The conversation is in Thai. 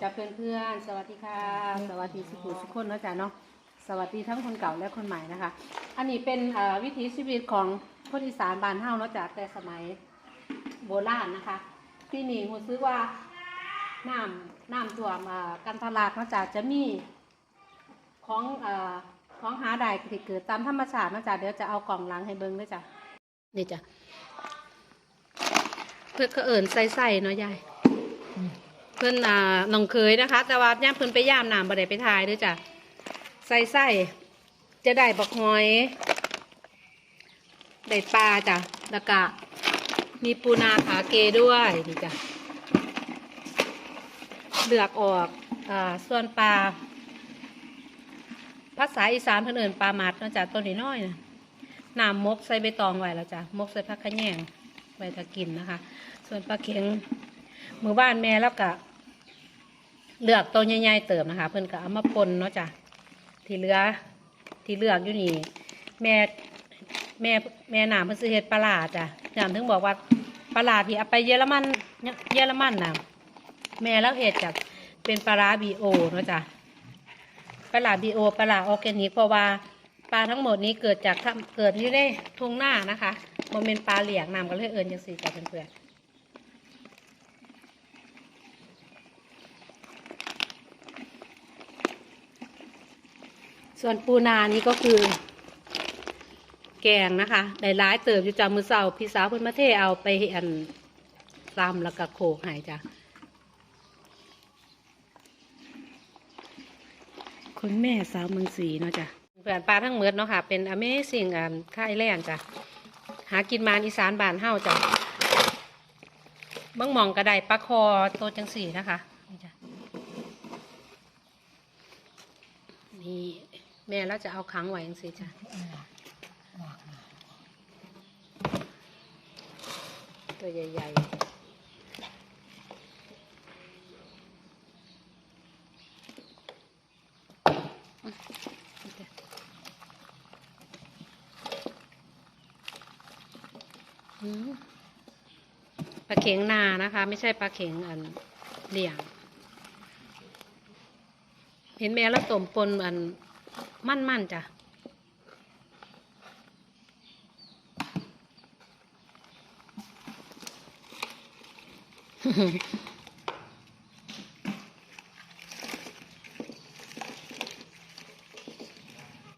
จะเพื่อนเพื่อนๆสวัสดีค่ะ สวัสดีสุขุสุขคนเนาะจ๊ะเนาะสวัสดีทั้งคนเก่าและคนใหม่นะคะ อันนี้เป็นเอ่อวิถีชีวิตของคนอีสานบ้านเฮาเนาะจ๊ะแต่สมัยโบราณนะคะ ที่นี่หูซื้อว่าน้ำน้ำท่วมเอ่อกันทลากเนาะจ๊ะจะมีของเอ่อของหาได้ที่เกิดตามธรรมชาติเนาะจ๊ะเดี๋ยวจะเอากล่องล้างให้เบิ่งด้วยจ้ะนี่จ้ะเพื่อก็เอิ่นใส่ๆเนาะยาย เพื่อนอ่าน้องเคยนะคะ แต่ว่าย่ามเพื่อนไปย่ามน้ำบ่ได้ไปทายด้วยจ้ะใส่ไส้จะได้บักหอย ได้ปลาจ้ะแล้วก็มีปูนาขาเกด้วยนี่จ้ะเลือกออกอ่าส่วนปลาภาษาอีสานเพื่นเอินปลาหมัดนะจ้ะตัวนี้น้อยนะน้ำมกใส่ใบตองไว้แล้วจ้ะมกใส่ผักขะแยงไว้ถ้ากินนะคะ ส่วนปลาเค็งมือบ้านแม่แล้วก็ เลือกตัวใหญ่ๆเติมนะคะ เพิ่อนก็เอามาปนเนาะจ้ะที่เหลือที่เลือกอยู่นี่แม่แม่แม่หนามเพิ่นซื้อเฮ็ดปลาร้าจ้ะหนามถึงบอกว่าปลาร้าที่เอาไปเยอรมันเยอรมันน่ะแม่แล้วเฮ็ดจากเป็นปลาร้าบีโอเนาะจ้ะปลาร้าบีโอปลาร้าออร์แกนิกเพราะว่าปลาทั้งหมดนี้เกิดจากเกิดอยู่ในทุ่งนานะคะโมันเป็นปลาเหลียงน้ำก็เลยเอิญจังสี่จ้ะเพื่อนๆ ส่วนปูนานี่ก็คือ แกงนะคะได้ร้ายเติบอยู่จากมือเสาพี่สาวเพิ่นมาเทเอาไปอันซ้ำแล้วก็โขกให้จ้ะคุณแม่สาวเมืองศรีเนาะจ้ะเพื่อนปลาทั้งเมือดเนาะค่ะ เป็น Amazing อันค่ายแรงจ้ะหากินมาอีสานบานเฮาจ้ะเบิ่งมองกระไดปลาคอโตวจังสีนะคะนี่จ้ะนี่ แม่แล้วจะเอาค้างไว้ยังสิจ้ะตัวใหญ่ๆปลาเข็งนานะคะ ไม่ใช่ปลาเข็งอันเหลี่ยง เห็นแม่แล้วต้มปนอัน มั่นๆจ้ะ